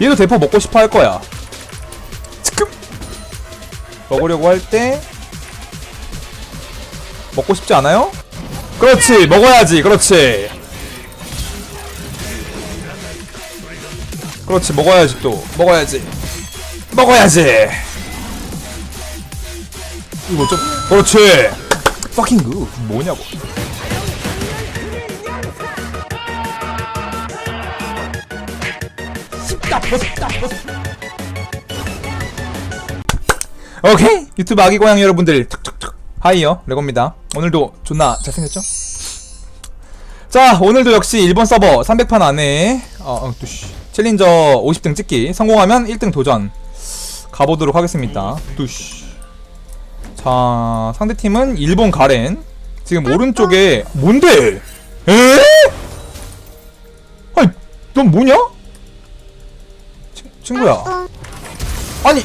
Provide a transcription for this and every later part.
얘도 대포 먹고 싶어 할 거야. 지금 먹으려고 할 때 먹고 싶지 않아요? 그렇지 먹어야지 그렇지. 그렇지 먹어야지 또. 먹어야지. 먹어야지. 이거 좀 그렇지. fucking good. 뭐냐고 오케이 유튜브 아기 고양 여러분들 툭툭툭 하이요 레고입니다 오늘도 존나 잘생겼죠? 자 오늘도 역시 일본 서버 300판 안에 어, 어. 챌린저 50등 찍기 성공하면 1등 도전 가보도록 하겠습니다 뚜시. 자 상대팀은 일본 가렌 지금 오른쪽에 뭔데? 에? 아니 넌 뭐냐? 친, 친구야 아니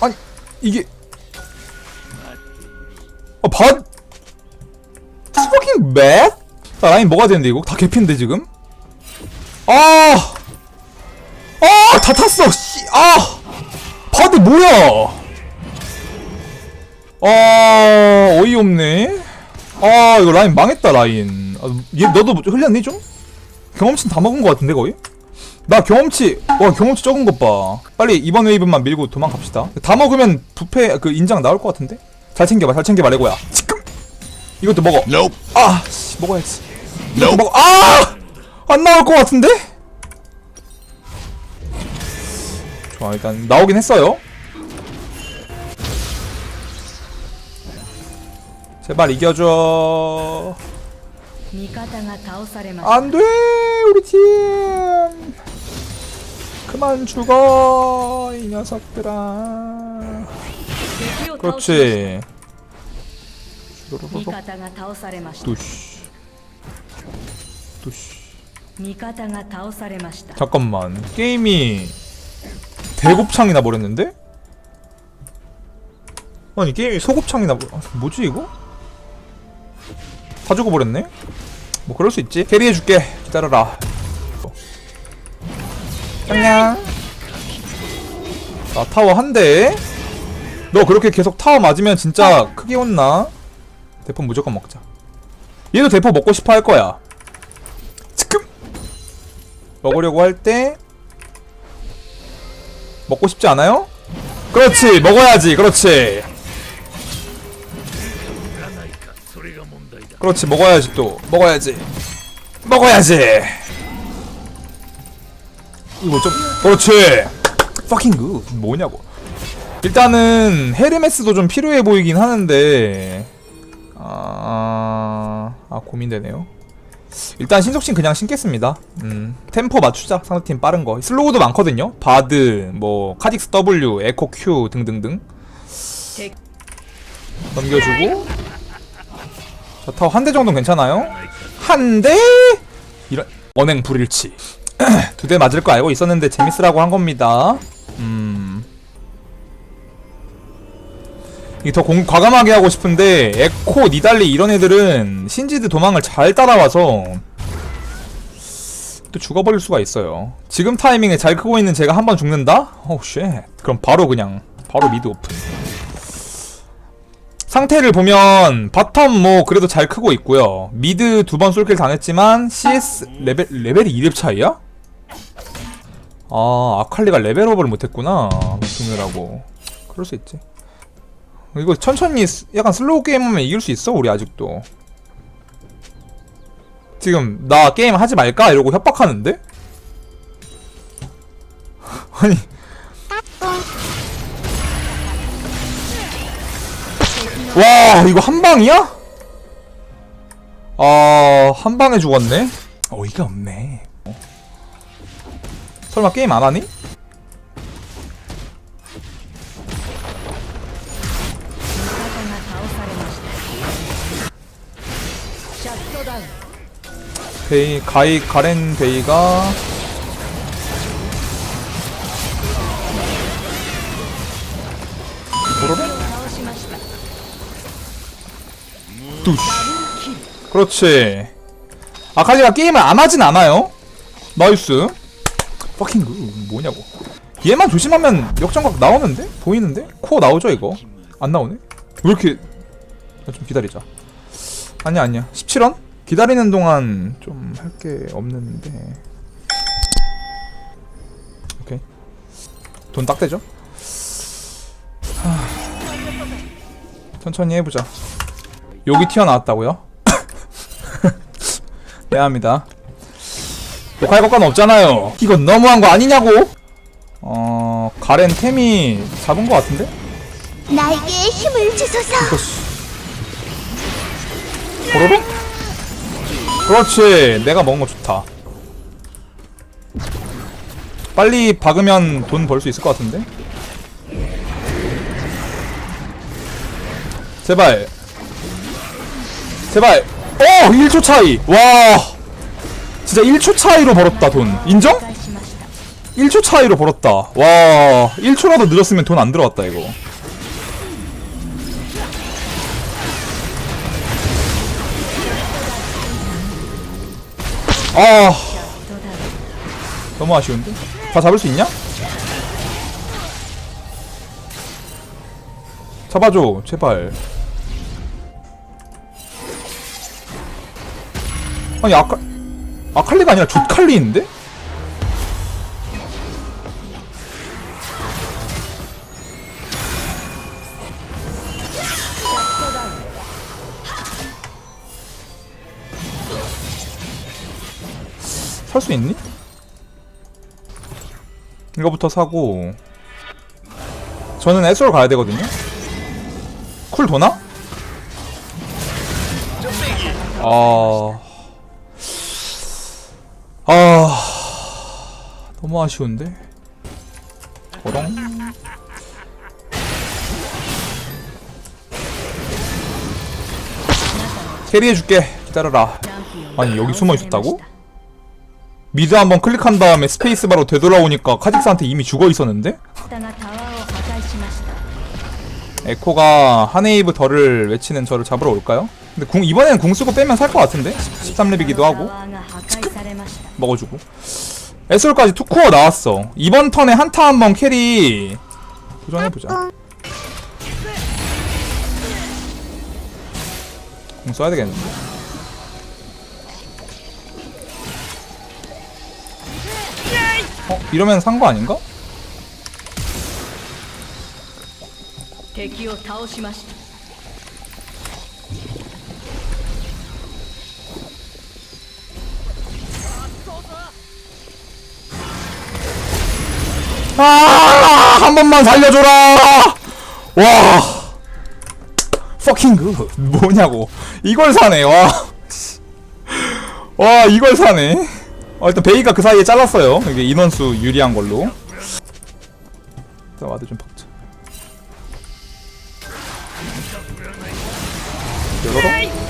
아니 이게 아 반? fucking bad? 자 라인 뭐가 되는데 이거? 다 개핀데 지금? 아! 아! 다 탔어! 씨! 아! 바드 뭐야! 아 어이없네 아 이거 라인 망했다 라인 아, 얘 너도 뭐 흘렸니 좀? 경험치 다 먹은 거 같은데 거의? 나 경험치 와 경험치 적은 것봐. 빨리 이번 웨이브만 밀고 도망갑시다. 다 먹으면 부패 그 인장 나올 것 같은데? 잘 챙겨봐 잘 챙겨봐 레고야. 지금! 이것도 먹어. Nope. 아 씨, 먹어야지. nope. 먹어. 아! 안 나올 것 같은데? 좋아 일단 나오긴 했어요. 제발 이겨줘. 안돼 우리 팀! 그만 죽어 이 녀석들아. 그렇지. 도시도시. 잠깐만. 게임이 대곱창이 나버렸는데? 아니 게임이 소곱창이 나버 아, 뭐지 이거? 다 죽어버렸네? 뭐 그럴 수 있지. 캐리해줄게. 기다려라. 짱냥 자 타워 한 대 너 그렇게 계속 타워 맞으면 진짜 크게 혼나? 대포 무조건 먹자. 얘도 대포 먹고 싶어 할 거야. 지금! 먹으려고 할 때 먹고 싶지 않아요? 그렇지 먹어야지 그렇지. 그렇지 먹어야지 또. 먹어야지. 먹어야지 이거 좀 그렇지 fucking good 뭐냐고 일단은 헤르메스도 좀 필요해 보이긴 하는데 아, 아 고민되네요 일단 신속신 그냥 신겠습니다. 음, 템포 맞추자. 상대팀 빠른 거. 슬로우도 많거든요. 바드, 뭐 카직스 W, 에코 Q 등등등. 넘겨주고. 자, 타워 한 대 정도는 괜찮아요? 한 대? 이런 언행 불일치. 두 대 맞을 거 알고 있었는데 재밌으라고 한 겁니다. 음. 이게 더 공, 과감하게 하고 싶은데 에코, 니달리 이런 애들은 신지드 도망을 잘 따라와서 또 죽어버릴 수가 있어요. 지금 타이밍에 잘 크고 있는 제가 한 번 죽는다? 오우 쉣. 그럼 바로 그냥 바로 미드 오픈. 상태를 보면 바텀 뭐 그래도 잘 크고 있고요. 미드 두 번 솔킬 당했지만 CS 레벨 레벨이 2렙 차이야? 아 아칼리가 레벨업을 못했구나 죽느라고. 그럴 수 있지. 이거 천천히 스- 약간 슬로우 게임 하면 이길 수 있어 우리 아직도 지금 나 게임 하지 말까 이러고 협박하는데 아니 와 이거 한 방이야? 아 한 방에 죽었네 어이가 없네 어. 설마 게임 안 하니? 베이 가이 가렌 베이가 보로로 그렇지. 아칼리가 게임을 안 하진 않아요. 나이스. 퍼킹 그 뭐냐고 얘만 조심하면 역전각 나오는데? 보이는데? 코어 나오죠 이거? 안 나오네? 왜 이렇게 아, 좀 기다리자 아니야 아니야 17원? 기다리는 동안 좀 할 게 없는데 오케이 돈 딱 되죠? 하... 천천히 해보자 여기 튀어나왔다고요? 미안합니다 욕할 것건 없잖아요 이건 너무한 거 아니냐고 어... 가렌 템이 잡은 거 같은데? 나에게 힘을 주소서. 이거 씨. 보로로? 그렇지 내가 먹은 거 좋다 빨리 박으면 돈 벌 수 있을 것 같은데? 제발 제발 어! 1초 차이 와 진짜 1초 차이로 벌었다 돈 인정? 1초 차이로 벌었다 와 1초라도 늦었으면 돈 안 들어왔다 이거 아 너무 아쉬운데? 다 잡을 수 있냐? 잡아줘 제발 아니 아까 아칼리가 아니라 족칼리인데? 살 수 있니? 이거부터 사고 저는 에스로 가야 되거든요. 쿨 도나? 아, 아 너무 아쉬운데 고롱 캐리해줄게 기다려라 아니 여기 숨어있었다고? 미드 한번 클릭한 다음에 스페이스바로 되돌아오니까 카직스한테 이미 죽어있었는데? 에코가 하네이브 덜을 외치는 저를 잡으러 올까요? 근데 궁 이번에는 궁 쓰고 빼면 살 것 같은데? 13렙이기도 하고 먹어주고 에솔까지 투코어 나왔어 이번 턴에 한타 한 번 캐리 도전해보자 궁 써야 되겠는데 어? 이러면 산 거 아닌가? 아, 한 번만 살려줘라! 와, fucking good. 뭐냐고. 이걸 사네, 와. 와, 이걸 사네. 어, 일단 베이가 그 사이에 잘랐어요. 이게 인원수 유리한 걸로. 자, 와드 좀 박자. 열어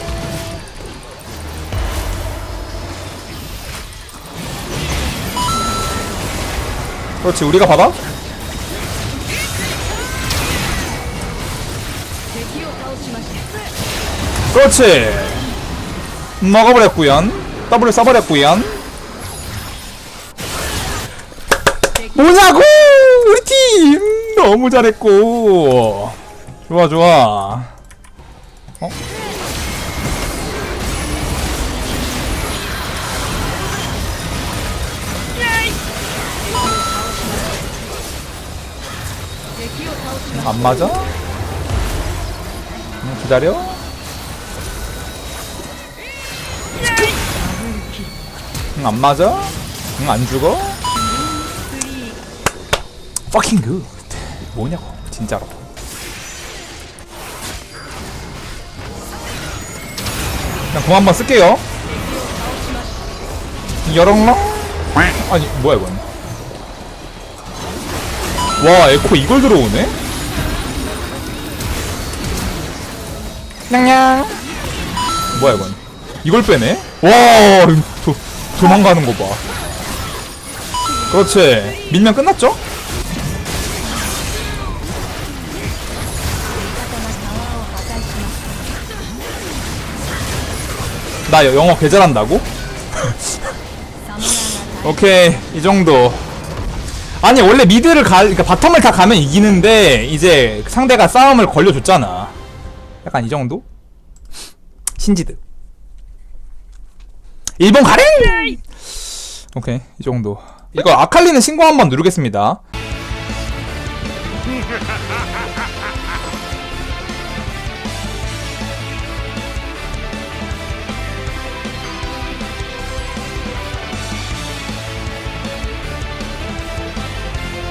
그렇지 우리가 봐봐. 그렇지. 먹어버렸구연 W 써버렸구연 뭐냐고! 우리 팀! 너무 잘했고. 좋아 좋아. 어? 안 맞아? 음, 기다려 응, 안 맞아? 응, 안 죽어? fucking good. 뭐냐고, 진짜로. 그냥 공 한번 쓸게요. 여렁렁? 아니, 뭐야, 이건. 와, 에코 이걸 들어오네? 냥냥. 뭐야 이건? 이걸 빼네? 와 도, 도망가는 거 봐. 그렇지. 밀면 끝났죠? 나 영어 개잘한다고? 오케이 이 정도 아니 원래 미드를 가 그러니까 바텀을 다 가면 이기는데 이제 상대가 싸움을 걸려줬잖아 약간 이 정도? 신지드 1번 가랭! 오케이 이 정도 이거 아칼리는 신고 한번 누르겠습니다